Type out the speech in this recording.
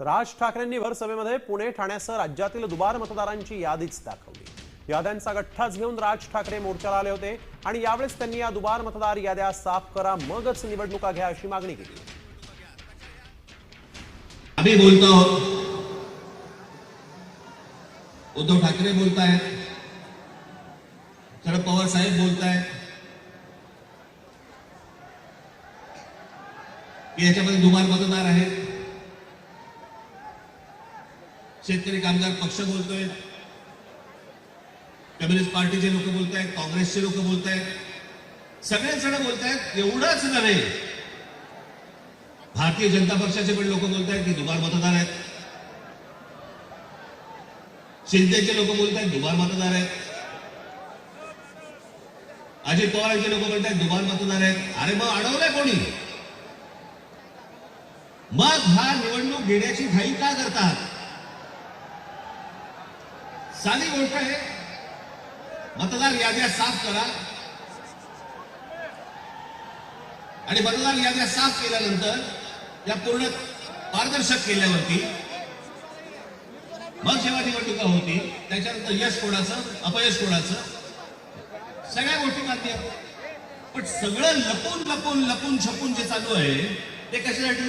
तर राज ठाकरेंनी भर सभेमध्ये पुणे ठाण्यासह राज्यातील दुबार मतदारांची यादीच दाखवली. याद्यांचा गठ्ठाच घेऊन राज ठाकरे मोर्चाला आले होते आणि यावेळेस त्यांनी या दुबार मतदार याद्या साफ करा मगच निवडणुका घ्या अशी मागणी केली. आम्ही बोलतो उद्धव ठाकरे बोलतायत शरद पवार साहेब बोलत आहेत याच्यामध्ये दुबार मतदार आहेत। शेतकरी कामगार पक्ष बोलतोय. कम्युनिस्ट पार्टीचे लोक बोलतायत काँग्रेसचे लोक बोलतायत. सगळेच जण बोलतायत एवढंच नव्हे. भारतीय जनता पक्षाचे पण लोक बोलत आहेत की दुबार मतदार आहेत. शिंदेचे लोक बोलत आहेत दुबार मतदार आहेत. अजित पवारांचे लोक बोलत आहेत दुबार मतदार आहेत. अरे मग अडवलंय कोणी? मग हा निवडणूक घेण्याची घाई का करतात? साधी गोष्ट आहे. मतदार याद्या साफ करा. आणि मतदार याद्या साफ केल्यानंतर या पूर्ण पारदर्शक केल्यावरती मग जेव्हा निवडणुका होती त्याच्यानंतर यश कोणाचं अपयश कोणाचं सगळ्या गोष्टी मान्य पण सगळं लपून लपून लपून छपून जे चालू आहे ते कशासाठी?